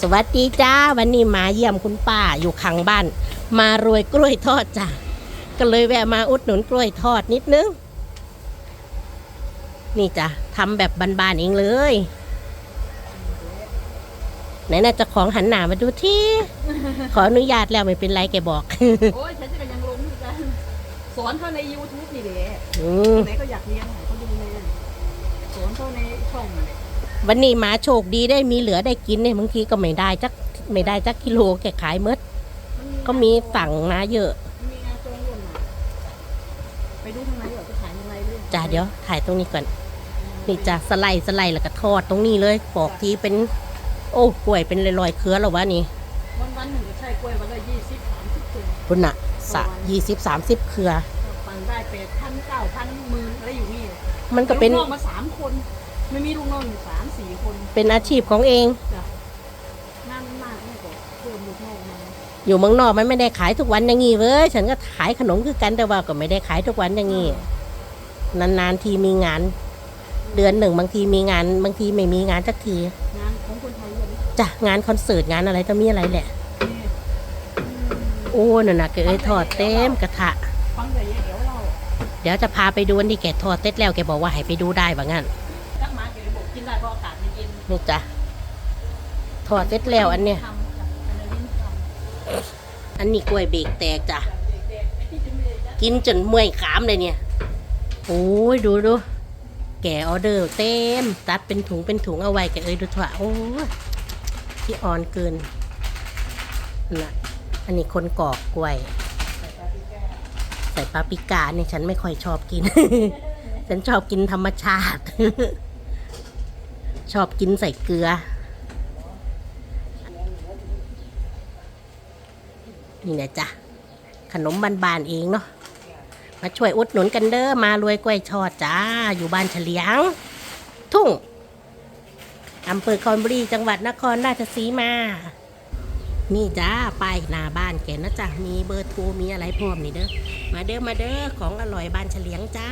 สวัสดีจ้าวันนี้มาเยี่ยมคุณป้าอยู่ข้างบ้าน มารวยกล้วยทอดจ้ะก็เลยแวะมาอุดหนุนกล้วยทอดนิดนึง นี่จ้ะทำแบบบานๆเองเลยไหนน่าจะของหันหน้ามาดูที่ ขออนุญาตแล้วไม่เป็นไรแกบอก โอ้ยฉันจะกันยังลงอยู่กันสอนเขาใน YouTube นี่เด้อืม ไหนก็อยากเรียนไหนเขาดูแลสอนเขาในช่องนี่ วันนี้มาโชคดีได้มีเหลือได้กินเนี่ยบางทีก็ไม่ได้จักไม่ได้จักกิโลแกขายเมดนก็มีสั่งมาเยอะมันมีงานจองร่วมอะไปดูทางไหนเหรอจะขายยังไงเรื่องจ้าเดี๋ยวถ่ายตรงนี้ก่อนนี่จ้ะสไลด์สไลด์แล้วก็ทอดตรงนี้เลยปอกทีเป็น โอ้กล้วยเป็นลอยๆเครือแล้ววะนี่วันวันๆหนึ่งก็ใช้กล้วยวันละยี่สิบสามสิบตัวคุณน่ะสะยี่สิบสามสิบเครือปั่นได้แปดพันเก้าพันหมื่นอะไรอยู่นี่มันก็เป็นลูกน้องมาสามคน ไม่มีลูกน้องอยู่สามสี่คนเป็นอาชีพของเอง จ้ะนั่นมากไม่ก็เพิ่มลูกน้องมาอยู่เมืองนอกมันไม่ได้ขายทุกวันอย่างงี้เว้ยฉันก็ขายขนมคือกันแต่ว่าก็ไม่ได้ขายทุกวันอย่างงี้นานๆทีมีงาน เดือนหนึ่งบางทีมีงาน บางทีไม่มีงานสักทีงานของคนไทยเลยจ้ะงานคอนเสิร์ตงานอะไรต้องมีอะไรแหละนี่อืมโอ้นั่นน่ะแกเอ้ยทอดเต็มกระทะ ฟังแต่ยายเดี๋ยวเราเดี๋ยวจะพาไปดูอันที่แกทอดเต็ดแล้วแกบอกว่าให้ไปดูได้ว่างั้นจั กมาเกี่ยวกับบอกกินได้เพราะอากาศมันเย็นนี่จ้ะทอดเต็ดแล้วอันเนี้ย ทำจ้ะอันนี้ลิ้นทอันนี้กล้วยเบรกแตกจ้ะำเด็กๆไอ้ที่จะมีจะกินจนเมื่อยขามเลยเนี่ย โอ้ยดูดู แกออเดอร์เต็ม ตัดเป็นถุงเป็นถุงเอาไว้แกเอ้ยดูเถอะโอ้ยที่อ่อนเกินน่ะอันนี้คนกอกกล้วย ใส่ปาปริก้าเนี่ยฉันไม่ค่อยชอบกิน ฉันชอบกินธรรมชาติ ชอบกินใส่เกลือ นี่แหละจ้ะขนมบานๆเองเนาะมาช่วยอุดหนุนกันเด้อมารวยกล้วยชอดจ้า อยู่บ้านเฉลียง ทุ่งอำเภอคอนบุรีจังหวัดนครราชสีมา นี่จ้าป้ายหน้าบ้านแกนะจ๊ะมีเบอร์โทรมีอะไรพร้อมนี่เด้อมาเด้อมาเด้อของอร่อยบ้านเฉลียงจ้า